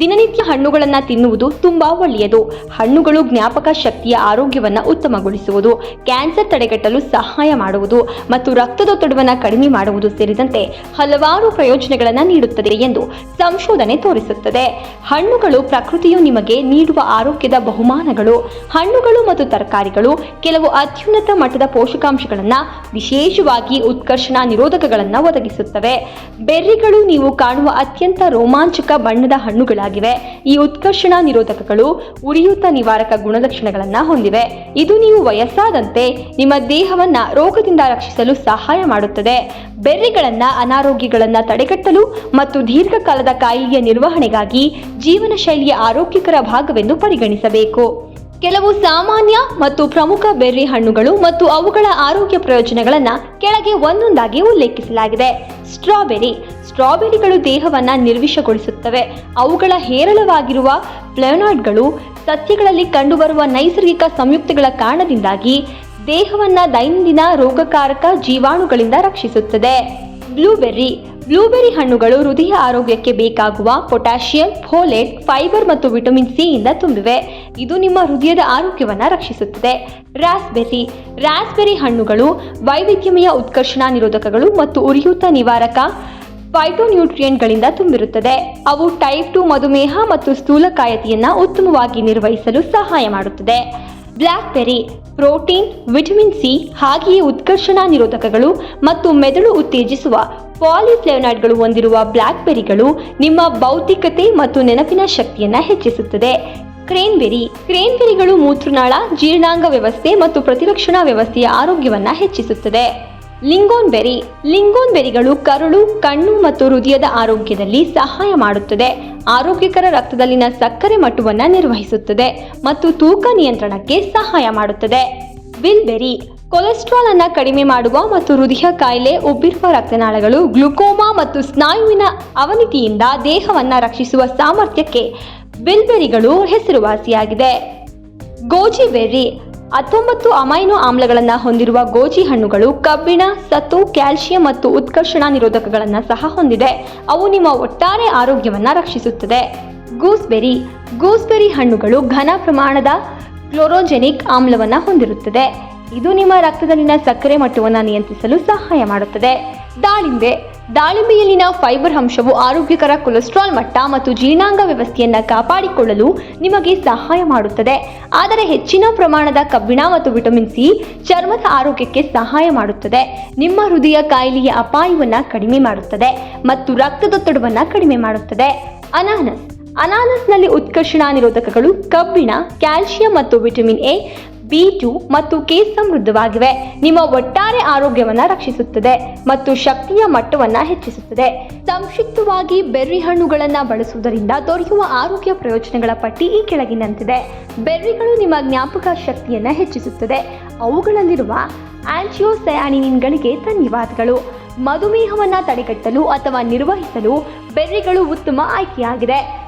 ದಿನನಿತ್ಯ ಹಣ್ಣುಗಳನ್ನು ತಿನ್ನುವುದು ತುಂಬಾ ಒಳ್ಳೆಯದು. ಹಣ್ಣುಗಳು ಜ್ಞಾಪಕ ಶಕ್ತಿಯ ಆರೋಗ್ಯವನ್ನು ಉತ್ತಮಗೊಳಿಸುವುದು, ಕ್ಯಾನ್ಸರ್ ತಡೆಗಟ್ಟಲು ಸಹಾಯ ಮಾಡುವುದು ಮತ್ತು ರಕ್ತದೊತ್ತಡವನ್ನು ಕಡಿಮೆ ಮಾಡುವುದು ಸೇರಿದಂತೆ ಹಲವಾರು ಪ್ರಯೋಜನಗಳನ್ನು ನೀಡುತ್ತದೆ ಎಂದು ಸಂಶೋಧನೆ ತೋರಿಸುತ್ತದೆ. ಹಣ್ಣುಗಳು ಪ್ರಕೃತಿಯು ನಿಮಗೆ ನೀಡುವ ಆರೋಗ್ಯದ ಬಹುಮಾನಗಳು. ಹಣ್ಣುಗಳು ಮತ್ತು ತರಕಾರಿಗಳು ಕೆಲವು ಅತ್ಯುನ್ನತ ಮಟ್ಟದ ಪೋಷಕಾಂಶಗಳನ್ನು ವಿಶೇಷವಾಗಿ ಉತ್ಕರ್ಷಣ ನಿರೋಧಕಗಳನ್ನು ಒದಗಿಸುತ್ತವೆ. ಬೆರ್ರಿಗಳು ನೀವು ಕಾಣುವ ಅತ್ಯಂತ ರೋಮಾಂಚಕ ಬಣ್ಣದ ಹಣ್ಣುಗಳಾಗಿವೆ ಈ ಉತ್ಕರ್ಷಣ ನಿರೋಧಕಗಳು ಉರಿಯೂತ ನಿವಾರಕ ಗುಣಲಕ್ಷಣಗಳನ್ನು ಹೊಂದಿವೆ. ಇದು ನೀವು ವಯಸ್ಸಾದಂತೆ ನಿಮ್ಮ ದೇಹವನ್ನ ರೋಗದಿಂದ ರಕ್ಷಿಸಲು ಸಹಾಯ ಮಾಡುತ್ತದೆ. ಬೆರ್ರಿಗಳನ್ನ ಅನಾರೋಗ್ಯಗಳನ್ನ ತಡೆಗಟ್ಟಲು ಮತ್ತು ದೀರ್ಘಕಾಲದ ಕಾಯಿಲೆಯ ನಿರ್ವಹಣೆಗಾಗಿ ಜೀವನ ಶೈಲಿಯ ಆರೋಗ್ಯಕರ ಭಾಗವೆಂದು ಪರಿಗಣಿಸಬೇಕು. ಕೆಲವು ಸಾಮಾನ್ಯ ಮತ್ತು ಪ್ರಮುಖ ಬೆರ್ರಿ ಹಣ್ಣುಗಳು ಮತ್ತು ಅವುಗಳ ಆರೋಗ್ಯ ಪ್ರಯೋಜನಗಳನ್ನು ಕೆಳಗೆ ಒಂದೊಂದಾಗಿ ಉಲ್ಲೇಖಿಸಲಾಗಿದೆ. ಸ್ಟ್ರಾಬೆರಿ ಸ್ಟ್ರಾಬೆರಿಗಳು ದೇಹವನ್ನು ನಿರ್ವಿಷಗೊಳಿಸುತ್ತವೆ. ಅವುಗಳ ಹೇರಳವಾಗಿರುವ ಪ್ಲೆನಾಯ್ಡ್ಗಳು ಸಸ್ಯಗಳಲ್ಲಿ ಕಂಡುಬರುವ ನೈಸರ್ಗಿಕ ಸಂಯುಕ್ತಗಳ ಕಾರಣದಿಂದಾಗಿ ದೇಹವನ್ನು ದೈನಂದಿನ ರೋಗಕಾರಕ ಜೀವಾಣುಗಳಿಂದ ರಕ್ಷಿಸುತ್ತದೆ. ಬ್ಲೂಬೆರ್ರಿ. ಬ್ಲೂಬೆರಿ ಹಣ್ಣುಗಳು ಹೃದಯ ಆರೋಗ್ಯಕ್ಕೆ ಬೇಕಾಗುವ ಪೊಟ್ಯಾಷಿಯಂ, ಫೋಲೇಟ್, ಫೈಬರ್ ಮತ್ತು ವಿಟಮಿನ್ ಸಿ ಇಂದ ತುಂಬಿವೆ. ಇದು ನಿಮ್ಮ ಹೃದಯದ ಆರೋಗ್ಯವನ್ನು ರಕ್ಷಿಸುತ್ತದೆ. ರಾಸ್ಬೆರ್ರಿ. ರಾಸ್ಬೆರಿ ಹಣ್ಣುಗಳು ವೈವಿಧ್ಯಮಯ ಉತ್ಕರ್ಷಣ ನಿರೋಧಕಗಳು ಮತ್ತು ಉರಿಯೂತ ನಿವಾರಕ ಫೈಟೋನ್ಯೂಟ್ರಿಯೆಂಟ್ಗಳಿಂದ ತುಂಬಿರುತ್ತದೆ. ಅವು ಟೈಪ್ ಟು ಮಧುಮೇಹ ಮತ್ತು ಸ್ಥೂಲಕಾಯತೆಯನ್ನ ಉತ್ತಮವಾಗಿ ನಿರ್ವಹಿಸಲು ಸಹಾಯ ಮಾಡುತ್ತದೆ. ಬ್ಲ್ಯಾಕ್ಬೆರಿ, ಪ್ರೋಟೀನ್, ವಿಟಮಿನ್ ಸಿ, ಹಾಗೆಯೇ ಉತ್ಕರ್ಷಣ ನಿರೋಧಕಗಳು ಮತ್ತು ಮೆದುಳು ಉತ್ತೇಜಿಸುವ ಪಾಲಿಫ್ಲೆವನಾಯ್ಡ್ಗಳು ಹೊಂದಿರುವ ಬ್ಲ್ಯಾಕ್ಬೆರಿಗಳು ನಿಮ್ಮ ಬೌದ್ಧಿಕತೆ ಮತ್ತು ನೆನಪಿನ ಶಕ್ತಿಯನ್ನು ಹೆಚ್ಚಿಸುತ್ತದೆ. ಕ್ರೇನ್ಬೆರಿ, ಕ್ರೇನ್ಬೆರಿಗಳು ಮೂತ್ರನಾಳ, ಜೀರ್ಣಾಂಗ ವ್ಯವಸ್ಥೆ ಮತ್ತು ಪ್ರತಿರಕ್ಷಣಾ ವ್ಯವಸ್ಥೆಯ ಆರೋಗ್ಯವನ್ನು ಹೆಚ್ಚಿಸುತ್ತದೆ. ಲಿಂಗೋನ್ ಬೆರಿ ಲಿಂಗೋನ್ ಬೆರಿಗಳು ಕರುಳು, ಕಣ್ಣು ಮತ್ತು ಹೃದಯದ ಆರೋಗ್ಯದಲ್ಲಿ ಸಹಾಯ ಮಾಡುತ್ತದೆ. ಆರೋಗ್ಯಕರ ರಕ್ತದಲ್ಲಿನ ಸಕ್ಕರೆ ಮಟ್ಟವನ್ನು ನಿರ್ವಹಿಸುತ್ತದೆ ಮತ್ತು ತೂಕ ನಿಯಂತ್ರಣಕ್ಕೆ ಸಹಾಯ ಮಾಡುತ್ತದೆ. ವಿಲ್ಬೆರಿ, ಕೊಲೆಸ್ಟ್ರಾಲ್ ಅನ್ನು ಕಡಿಮೆ ಮಾಡುವ ಮತ್ತು ಹೃದಯ ಕಾಯಿಲೆ ಒಬ್ಬಿರುವ ರಕ್ತನಾಳಗಳು ಗ್ಲುಕೋಮಾ ಮತ್ತು ಸ್ನಾಯುವಿನ ಅವನತಿಯಿಂದ ದೇಹವನ್ನು ರಕ್ಷಿಸುವ ಸಾಮರ್ಥ್ಯಕ್ಕೆ ಬಿಲ್ಬೆರಿಗಳು ಹೆಸರುವಾಸಿಯಾಗಿದೆ. ಗೋಜಿ ಬೆರ್ರಿ ಹತ್ತೊಂಬತ್ತು ಅಮೈನೋ ಆಮ್ಲಗಳನ್ನು ಹೊಂದಿರುವ ಗೋಜಿ ಹಣ್ಣುಗಳು ಕಬ್ಬಿಣ, ಸತ್ತು ಕ್ಯಾಲ್ಸಿಯಂ ಮತ್ತು ಉತ್ಕರ್ಷಣ ನಿರೋಧಕಗಳನ್ನು ಸಹ ಹೊಂದಿದೆ. ಅವು ನಿಮ್ಮ ಒಟ್ಟಾರೆ ಆರೋಗ್ಯವನ್ನು ರಕ್ಷಿಸುತ್ತದೆ. ಗೂಸ್ಬೆರಿ. ಗೂಸ್ಬೆರಿ ಹಣ್ಣುಗಳು ಘನ ಪ್ರಮಾಣದ ಕ್ಲೋರೋಜೆನಿಕ್ ಆಮ್ಲವನ್ನು ಹೊಂದಿರುತ್ತದೆ. ಇದು ನಿಮ್ಮ ರಕ್ತದಲ್ಲಿನ ಸಕ್ಕರೆ ಮಟ್ಟವನ್ನು ನಿಯಂತ್ರಿಸಲು ಸಹಾಯ ಮಾಡುತ್ತದೆ. ದಾಳಿಂಬೆ. ದಾಳಿಂಬೆಯಲ್ಲಿನ ಫೈಬರ್ ಅಂಶವು ಆರೋಗ್ಯಕರ ಕೊಲೆಸ್ಟ್ರಾಲ್ ಮಟ್ಟ ಮತ್ತು ಜೀರ್ಣಾಂಗ ವ್ಯವಸ್ಥೆಯನ್ನು ಕಾಪಾಡಿಕೊಳ್ಳಲು ನಿಮಗೆ ಸಹಾಯ ಮಾಡುತ್ತದೆ. ಆದರೆ ಹೆಚ್ಚಿನ ಪ್ರಮಾಣದ ಕಬ್ಬಿಣ ಮತ್ತು ವಿಟಮಿನ್ ಸಿ ಚರ್ಮದ ಆರೋಗ್ಯಕ್ಕೆ ಸಹಾಯ ಮಾಡುತ್ತದೆ. ನಿಮ್ಮ ಹೃದಯ ಕಾಯಿಲೆಯ ಅಪಾಯವನ್ನು ಕಡಿಮೆ ಮಾಡುತ್ತದೆ ಮತ್ತು ರಕ್ತದೊತ್ತಡವನ್ನು ಕಡಿಮೆ ಮಾಡುತ್ತದೆ. ಅನಾನಸ್. ಅನಾನಸ್ನಲ್ಲಿ ಉತ್ಕರ್ಷಣ ನಿರೋಧಕಗಳು ಕಬ್ಬಿಣ ಕ್ಯಾಲ್ಸಿಯಂ ಮತ್ತು ವಿಟಮಿನ್ ಎ ಬಿ ಟು ಮತ್ತು ಕೆ ಸಮೃದ್ಧವಾಗಿವೆ ನಿಮ್ಮ ಒಟ್ಟಾರೆ ಆರೋಗ್ಯವನ್ನು ರಕ್ಷಿಸುತ್ತದೆ ಮತ್ತು ಶಕ್ತಿಯ ಮಟ್ಟವನ್ನು ಹೆಚ್ಚಿಸುತ್ತದೆ. ಸಂಕ್ಷಿಪ್ತವಾಗಿ ಬೆರ್ರಿ ಹಣ್ಣುಗಳನ್ನು ಬಳಸುವುದರಿಂದ ದೊರೆಯುವ ಆರೋಗ್ಯ ಪ್ರಯೋಜನಗಳ ಪಟ್ಟಿ ಈ ಕೆಳಗಿನಂತಿದೆ. ಬೆರ್ರಿಗಳು ನಿಮ್ಮ ಜ್ಞಾಪಕ ಶಕ್ತಿಯನ್ನು ಹೆಚ್ಚಿಸುತ್ತದೆ. ಅವುಗಳಲ್ಲಿರುವ ಆಂಟಿಯೋಸಯಾನಿನ್ಗಳಿಗೆ ಧನ್ಯವಾದಗಳು. ಮಧುಮೇಹವನ್ನು ತಡೆಗಟ್ಟಲು ಅಥವಾ ನಿರ್ವಹಿಸಲು ಬೆರ್ರಿಗಳು ಉತ್ತಮ ಆಯ್ಕೆಯಾಗಿದೆ.